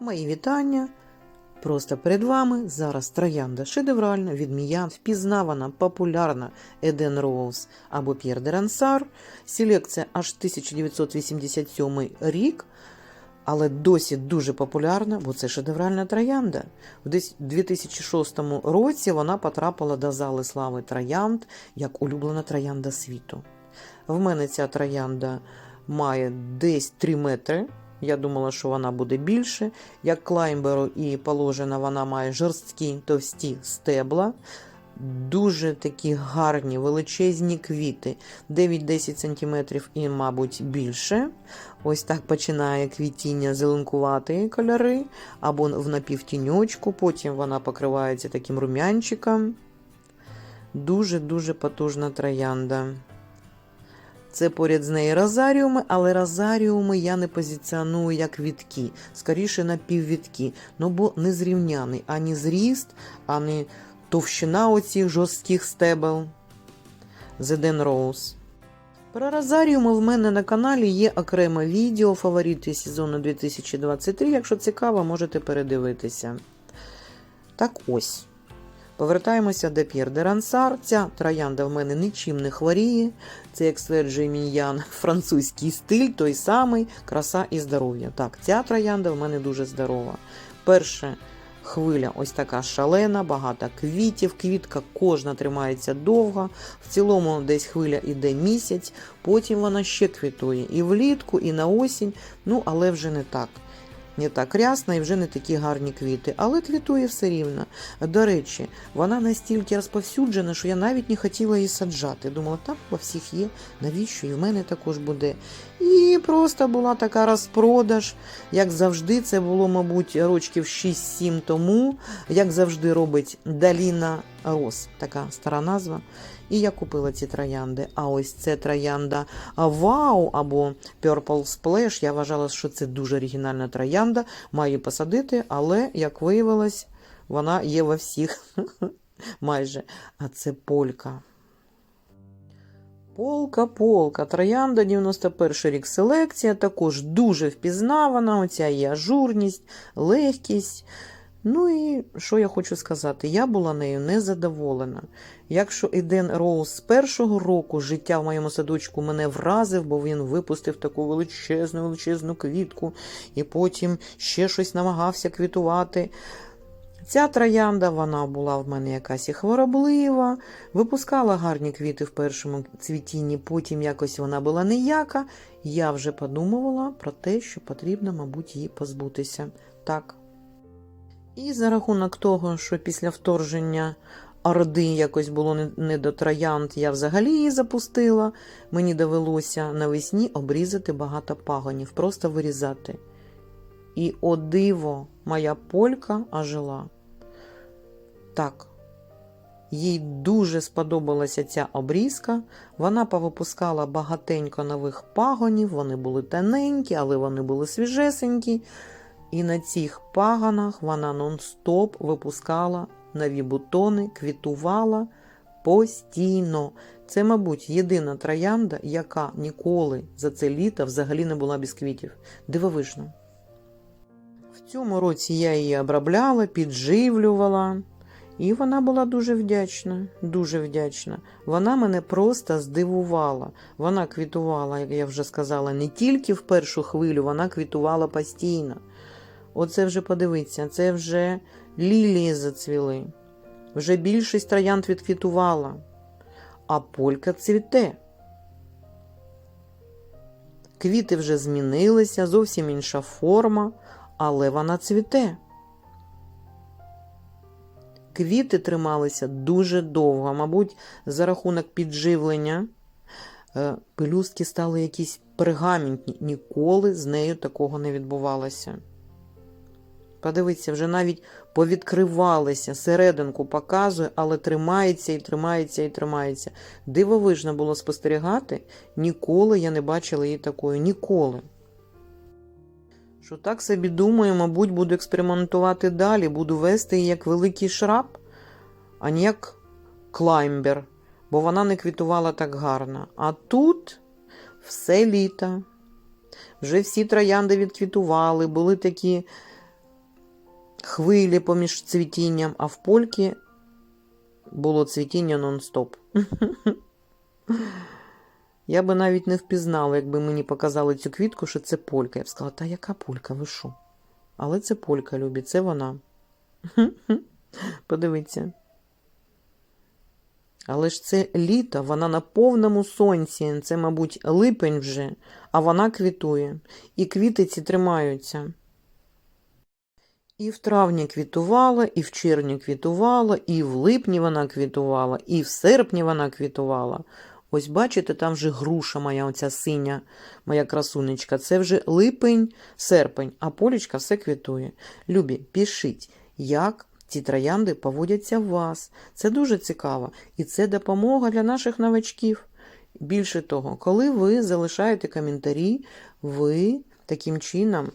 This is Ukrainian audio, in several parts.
Мої вітання. Просто перед вами зараз троянда шедевральна, відмія, впізнавана, популярна Еден Роуз або П'єр де Рансар. Селекція аж 1987 рік, але досі дуже популярна, бо це шедевральна троянда. В 2006 році вона потрапила до зали слави троянд як улюблена троянда світу. В мене ця троянда має десь 3 метри. Я думала, що вона буде більше. Як клаймберу і положено, вона має жорсткі товсті стебла, дуже такі гарні, величезні квіти, 9-10 см і, мабуть, більше. Ось так починає квітіння зеленкувати кольори, або в напівтіньочку, потім вона покривається таким рум'янчиком. Дуже-дуже потужна троянда. Це поряд з нею розаріуми, але розаріуми я не позиціоную як вітки, скоріше напіввітки. Ну бо не зрівняний ані зріст, ані товщина оцих жорстких стебел. Зеден Роуз. Про розаріуми в мене на каналі є окреме відео фаворити сезону 2023. Якщо цікаво, можете передивитися. Так ось. Повертаємося до П'єр де Рансар. Ця троянда в мене нічим не хворіє. Це, як стверджує мій Ян, французький стиль, той самий, краса і здоров'я. Так, ця троянда в мене дуже здорова. Перша хвиля ось така шалена, багато квітів, квітка кожна тримається довго. В цілому десь хвиля іде місяць, потім вона ще квітує і влітку, і на осінь, ну але вже не так не так рясна і вже не такі гарні квіти, але квітує все рівно. До речі, вона настільки розповсюджена, що я навіть не хотіла її саджати. Думала, там у всіх є, навіщо і в мене також буде. І просто була така розпродаж, як завжди, це було, мабуть, рочків 6-7 тому, як завжди робить Даліна Рос, така стара назва. І я купила ці троянди. А ось це троянда Вау або Purple Splash. Я вважала, що це дуже оригінальна троянда. Маю посадити, але, як виявилось, вона є во всіх майже. А це полька. Полка, полка, троянда 91 рік селекція, також дуже впізнавана. Оця є ажурність, легкість. Ну і що я хочу сказати, я була нею незадоволена. Якщо Еден Роуз з першого року життя в моєму садочку мене вразив, бо він випустив таку величезну, величезну квітку, і потім ще щось намагався квітувати. Ця троянда вона була в мене якась і хвороблива, випускала гарні квіти в першому цвітінні, потім якось вона була ніяка. Я вже подумувала про те, що потрібно, мабуть, її позбутися. Так. І за рахунок того, що після вторження Орди якось було не, до троянд, я взагалі її запустила. Мені довелося навесні обрізати багато пагонів, просто вирізати. І о диво, моя полька ожила. Так, їй дуже сподобалася ця обрізка. Вона повипускала багатенько нових пагонів, вони були тоненькі, але вони були свіжесенькі. І на цих паганах вона нон-стоп випускала нові бутони, квітувала постійно. Це, мабуть, єдина троянда, яка ніколи за це літо взагалі не була без квітів. Дивовижно. В цьому році я її обробляла, підживлювала, і вона була дуже вдячна, дуже вдячна. Вона мене просто здивувала. Вона квітувала, як я вже сказала, не тільки в першу хвилю, вона квітувала постійно. Оце вже подивіться, це вже лілії зацвіли. Вже більшість троянд відквітувала, а полька цвіте. Квіти вже змінилися, зовсім інша форма, але вона цвіте. Квіти трималися дуже довго, мабуть, за рахунок підживлення. е, Пелюстки стали якісь пергаментні. Ніколи з нею такого не відбувалося. Подивіться, вже навіть повідкривалися, серединку показує, але тримається і тримається і тримається. Дивовижно було спостерігати, ніколи я не бачила її такою. Ніколи. Що так собі думаю, мабуть, буду експериментувати далі, буду вести її як великий шраб, а не як клаймбер, бо вона не квітувала так гарно. А тут все літо. Вже всі троянди відквітували, були такі хвилі поміж цвітінням, а в польки було цвітіння нон-стоп. Я би навіть не впізнала, якби мені показали цю квітку, що це полька. Я б сказала, та яка полька, ви що? Але це полька, любі, це вона. Подивіться. Але ж це літо, вона на повному сонці. Це, мабуть, липень вже, а вона квітує. І квіти ці тримаються. І в травні квітувала, і в червні квітувала, і в липні вона квітувала, і в серпні вона квітувала. Ось бачите, там вже груша моя, оця синя, моя красунечка. Це вже липень, серпень, а полічка все квітує. Любі, пишіть, як ці троянди поводяться в вас. Це дуже цікаво. І це допомога для наших новачків. Більше того, коли ви залишаєте коментарі, ви таким чином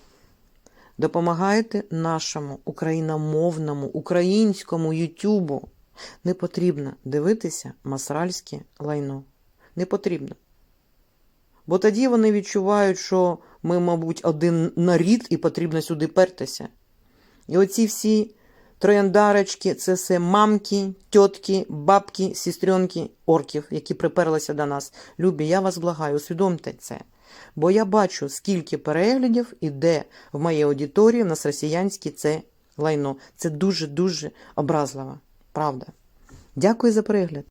допомагаєте нашому україномовному, українському Ютубу. Не потрібно дивитися масральське лайно. Не потрібно. Бо тоді вони відчувають, що ми, мабуть, один нарід і потрібно сюди пертися. І оці всі трояндарочки це все мамки, тітки, бабки, сестренки, орків, які приперлися до нас. Любі, я вас благаю, усвідомте це. Бо я бачу, скільки переглядів іде в моїй аудиторії в нас росіянське це лайно. Це дуже-дуже образливо. Правда. Дякую за перегляд.